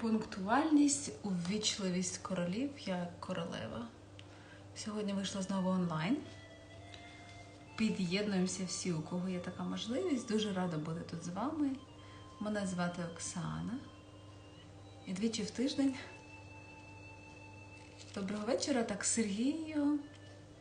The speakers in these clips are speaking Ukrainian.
Пунктуальність, увічливість королів, я королева. Сьогодні вийшла знову онлайн. Під'єднуємося всі, у кого є така можливість. Дуже рада бути тут з вами. Мене звати Оксана. І двічі в тиждень. Доброго вечора, так Сергію,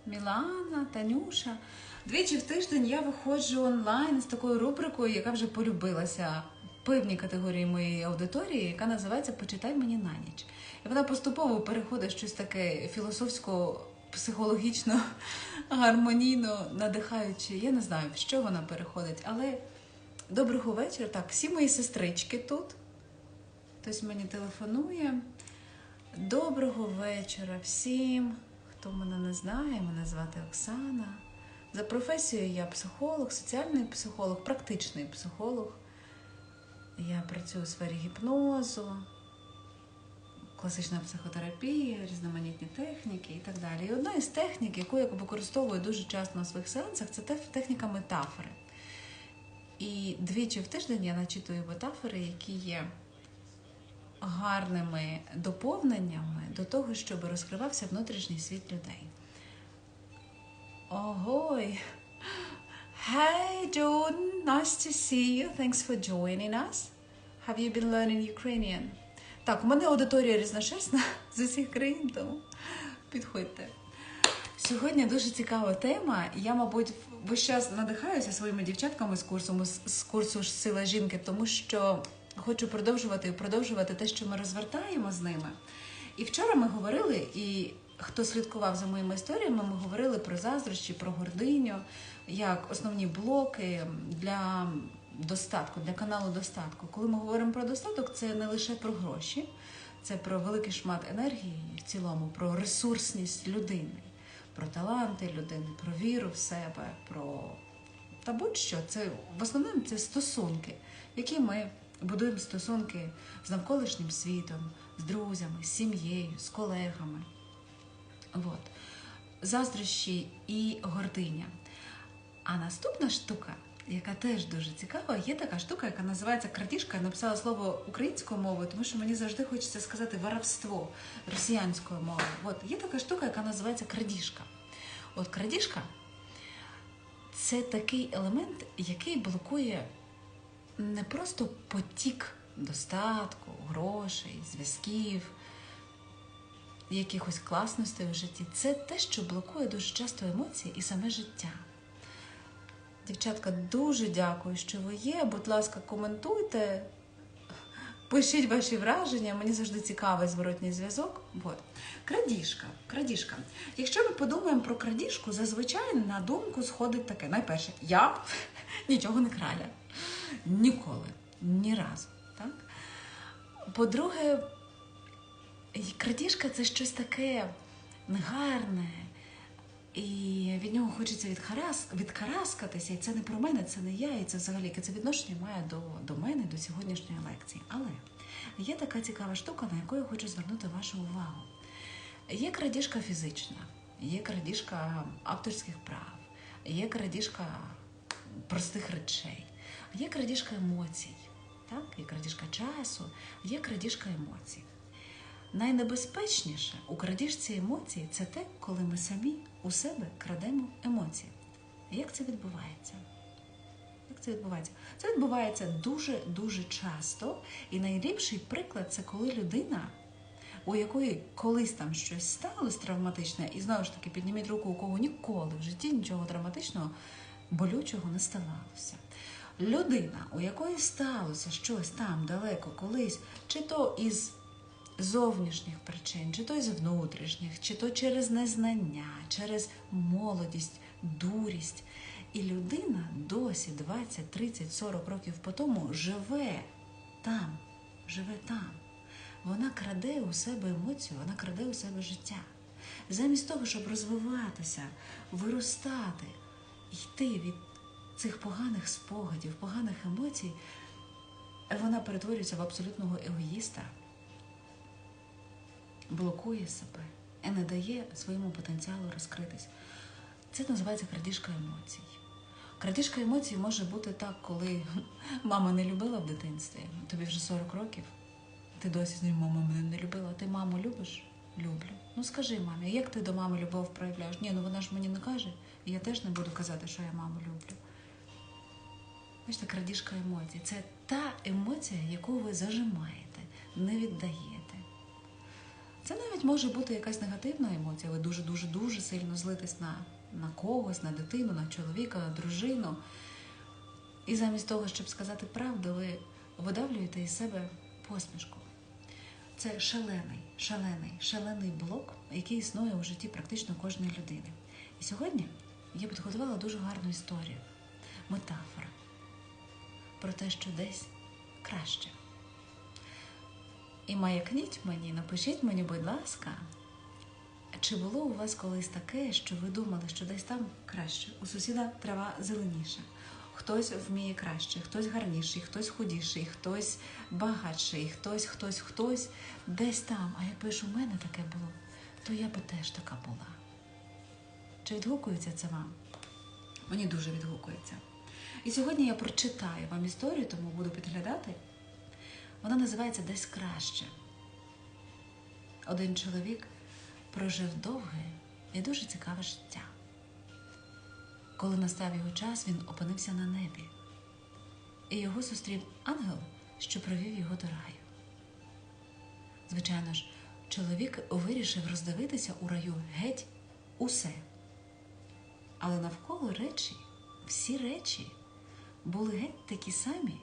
Мілана, Танюша. Двічі в тиждень я виходжу онлайн з такою рубрикою, яка вже полюбилася певній категорії моєї аудиторії, яка називається Почитай мені на ніч. І вона поступово переходить в щось таке філософсько, психологічно, гармонійно, надихаюче. Я не знаю, в що вона переходить, але доброго вечора. Так, всі мої сестрички тут. Хтось мені телефонує. Доброго вечора всім, хто мене не знає, мене звати Оксана. За професією я психолог, соціальний психолог, практичний психолог. Я працюю у сфері гіпнозу, класична психотерапія, різноманітні техніки і так далі. І одна із технік, яку я використовую дуже часто на своїх сеансах, це техніка метафори. І двічі в тиждень я начитую метафори, які є гарними доповненнями до того, щоб розкривався внутрішній світ людей. Огой! Hey, Jordan, nice to see you. Thanks for joining us. Have you been learning Ukrainian? Так, у мене аудиторія різношерстна з усіх країн, тому підходьте. Сьогодні дуже цікава тема. Я, мабуть, весь час надихаюся своїми дівчатками з курсу, з курсу Сила жінки, тому що хочу продовжувати продовжувати те, що ми розвертаємо з ними. І вчора ми говорили, і хто слідкував за моїми історіями, ми говорили про заздрощі, про гординю, як основні блоки для достатку, для каналу достатку. Коли ми говоримо про достаток, це не лише про гроші, це про великий шмат енергії в цілому, про ресурсність людини, про таланти людини, про віру в себе, про та будь-що це в основному це стосунки, які ми будуємо стосунки з навколишнім світом, з друзями, з сім'єю, з колегами. От. Заздрощі і гординя. А наступна штука, яка теж дуже цікава, є така штука, яка називається крадіжка. Я написала слово українською мовою, тому що мені завжди хочеться сказати воровство росіянською мовою. От є така штука, яка називається крадіжка. От крадіжка це такий елемент, який блокує не просто потік достатку, грошей, зв'язків, якихось класностей у житті. Це те, що блокує дуже часто емоції і саме життя. Дівчатка, дуже дякую, що ви є. Будь ласка, коментуйте, пишіть ваші враження, мені завжди цікавий зворотній зв'язок. От. Крадіжка. Крадіжка. Якщо ми подумаємо про крадіжку, зазвичай на думку сходить таке. Найперше, я нічого не краля. Ніколи, ні разу. Так? По-друге, крадіжка це щось таке негарне, і від нього хочеться відхарас, відкараскатися. І це не про мене, це не я, і це взагалі яке це відношення має до, до мене, до сьогоднішньої лекції. Але є така цікава штука, на яку я хочу звернути вашу увагу. Є крадіжка фізична, є крадіжка авторських прав, є крадіжка простих речей. Є крадіжка емоцій, так? є крадіжка часу, є крадіжка емоцій. Найнебезпечніше у крадіжці емоцій це те, коли ми самі у себе крадемо емоції. Як це відбувається? Як це відбувається? Це відбувається дуже-дуже часто. І найліпший приклад це коли людина, у якої колись там щось сталося травматичне, і знову ж таки підніміть руку, у кого ніколи в житті нічого драматичного, болючого не ставалося. Людина, у якої сталося щось там далеко колись, чи то із зовнішніх причин, чи то із внутрішніх, чи то через незнання, через молодість, дурість. І людина досі 20, 30, 40 років по тому живе там, живе там. Вона краде у себе емоцію, вона краде у себе життя. Замість того, щоб розвиватися, виростати, йти від цих поганих спогадів, поганих емоцій, вона перетворюється в абсолютного егоїста, блокує себе і не дає своєму потенціалу розкритись. Це називається крадіжка емоцій. Крадіжка емоцій може бути так, коли мама не любила в дитинстві, тобі вже 40 років, Ти досі з ним мама мене не любила. Ти маму любиш? Люблю. Ну скажи мамі, як ти до мами любов проявляєш? Ні, ну вона ж мені не каже. І я теж не буду казати, що я маму люблю. Бачите, крадіжка емоцій. Це та емоція, яку ви зажимаєте, не віддаєте. Це навіть може бути якась негативна емоція. Ви дуже-дуже дуже сильно злитесь на, на когось, на дитину, на чоловіка, на дружину. І замість того, щоб сказати правду, ви видавлюєте із себе посмішку. Це шалений, шалений, шалений блок, який існує у житті практично кожної людини. І сьогодні я підготувала дуже гарну історію, метафору про те, що десь краще. І маякніть мені, напишіть мені, будь ласка, чи було у вас колись таке, що ви думали, що десь там краще? У сусіда трава зеленіша. Хтось вміє краще, хтось гарніший, хтось худіший, хтось багатший, хтось, хтось, хтось десь там. А якби ж у мене таке було, то я би теж така була. Чи відгукується це вам? Мені дуже відгукується. І сьогодні я прочитаю вам історію, тому буду підглядати. Вона називається Десь краще. Один чоловік прожив довге і дуже цікаве життя. Коли настав його час, він опинився на небі, і його зустрів ангел, що провів його до раю. Звичайно ж, чоловік вирішив роздивитися у раю геть усе. Але навколо речі, всі речі були геть такі самі,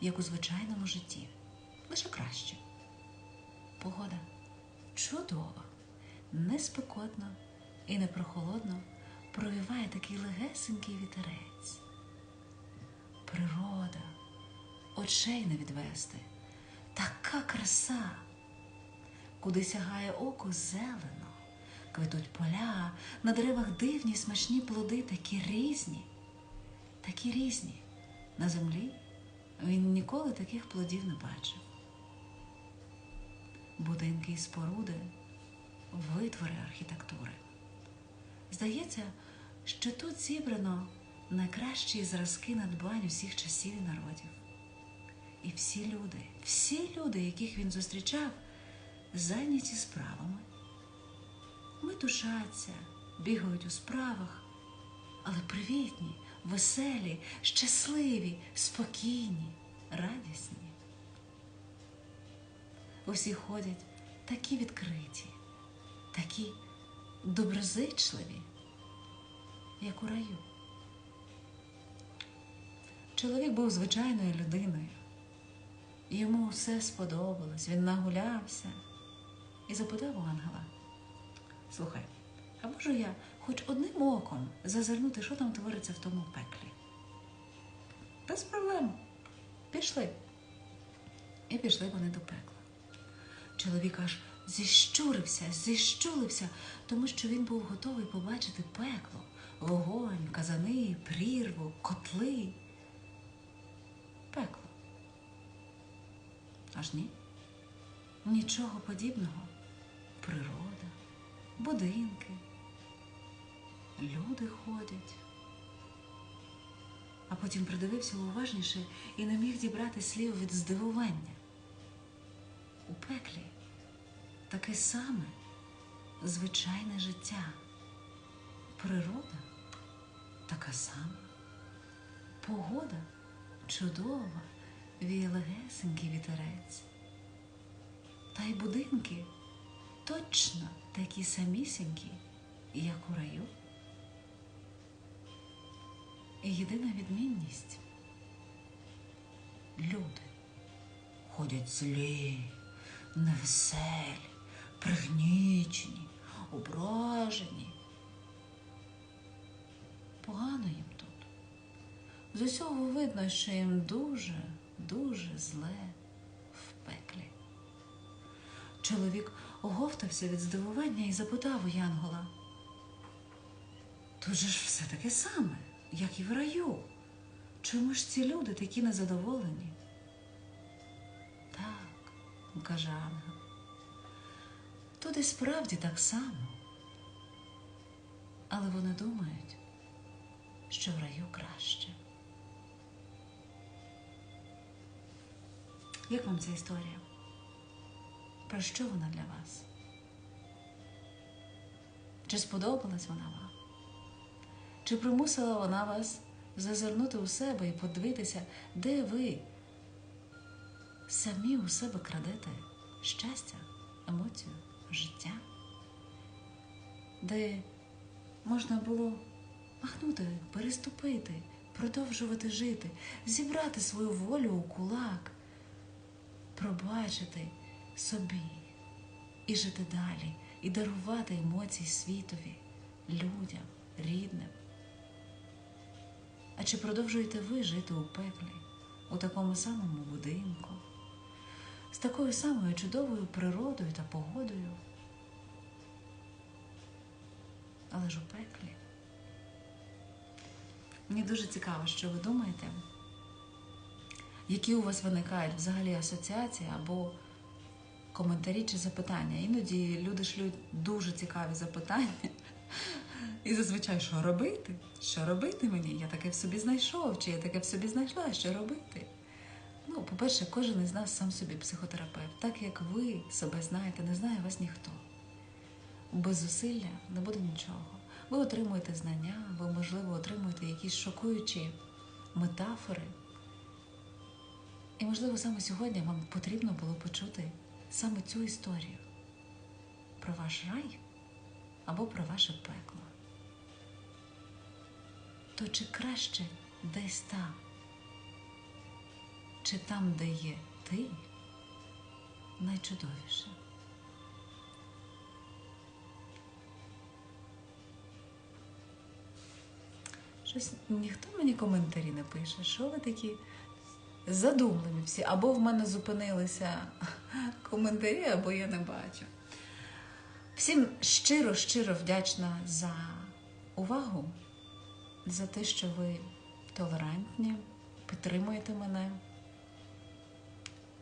як у звичайному житті, лише краще. Погода чудова, не спекотно і не прохолодно провіває такий легесенький вітерець. Природа, очей не відвести, така краса, куди сягає око зелено, квітуть поля, на деревах дивні смачні плоди, такі різні, такі різні. На землі він ніколи таких плодів не бачив. Будинки і споруди, витвори архітектури. Здається, що тут зібрано найкращі зразки надбань усіх часів і народів. І всі люди, всі люди, яких він зустрічав, зайняті справами. Метушаться, бігають у справах, але привітні, веселі, щасливі, спокійні, радісні. Усі ходять такі відкриті, такі доброзичливі, як у раю. Чоловік був звичайною людиною. Йому все сподобалось, він нагулявся і запитав у ангела: Слухай, а можу я хоч одним оком зазирнути, що там твориться в тому пеклі? Без проблем. Пішли. І пішли вони до пекла. Чоловік аж зіщурився, зіщулився, тому що він був готовий побачити пекло, вогонь, казани, прірву, котли. Пекло. Аж ні. Нічого подібного. Природа, будинки, люди ходять. А потім придивився уважніше і не міг дібрати слів від здивування. У пеклі таке саме звичайне життя. Природа така сама. Погода чудова, віє легесенький вітерець. Та й будинки точно такі самісінькі, як у раю. І єдина відмінність люди ходять злі, невеселі, пригнічені, ображені. Погано їм тут. З усього видно, що їм дуже, дуже зле в пеклі. Чоловік оговтався від здивування і запитав у Янгола. Тут же ж все таке саме, як і в раю. Чому ж ці люди такі незадоволені? Каже Ангел. Тут і справді так само. Але вони думають, що в раю краще. Як вам ця історія? Про що вона для вас? Чи сподобалась вона вам? Чи примусила вона вас зазирнути у себе і подивитися, де ви самі у себе крадете щастя, емоцію, життя? Де можна було махнути, переступити, продовжувати жити, зібрати свою волю у кулак, пробачити собі і жити далі, і дарувати емоції світові, людям, рідним. А чи продовжуєте ви жити у пеклі, у такому самому будинку, з такою самою чудовою природою та погодою? Але ж у пеклі. Мені дуже цікаво, що ви думаєте, які у вас виникають взагалі асоціації або коментарі чи запитання. Іноді люди шлють дуже цікаві запитання. І зазвичай, що робити? Що робити мені? Я таке в собі знайшов, чи я таке в собі знайшла, що робити? По-перше, кожен із нас сам собі психотерапевт. Так як ви себе знаєте, не знає вас ніхто. Без зусилля не буде нічого. Ви отримуєте знання, ви, можливо, отримуєте якісь шокуючі метафори. І, можливо, саме сьогодні вам потрібно було почути саме цю історію про ваш рай або про ваше пекло. То чи краще десь там, чи там, де є ти, найчудовіше? Щось ніхто мені коментарі не пише. Що ви такі задумливі всі? Або в мене зупинилися коментарі, або я не бачу. Всім щиро, щиро вдячна за увагу, за те, що ви толерантні, підтримуєте мене.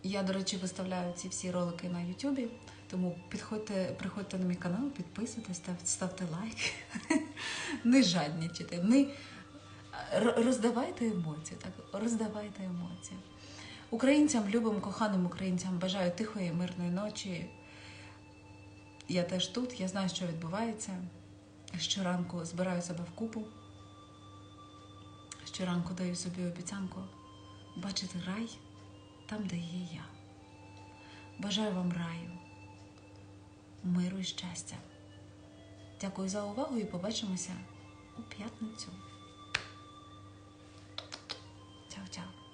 Я, до речі, виставляю ці всі ролики на Ютубі, тому підходьте, приходьте на мій канал, підписуйтесь, став- ставте лайки, не жаднічайте, не роздавайте емоції, так, роздавайте емоції. Українцям, любим, коханим українцям бажаю тихої, мирної ночі. Я теж тут, я знаю, що відбувається. Щоранку збираю себе в купу. Щоранку даю собі обіцянку бачити рай там, де є я. Бажаю вам раю, миру і щастя. Дякую за увагу і побачимося у п'ятницю. Чао-чао.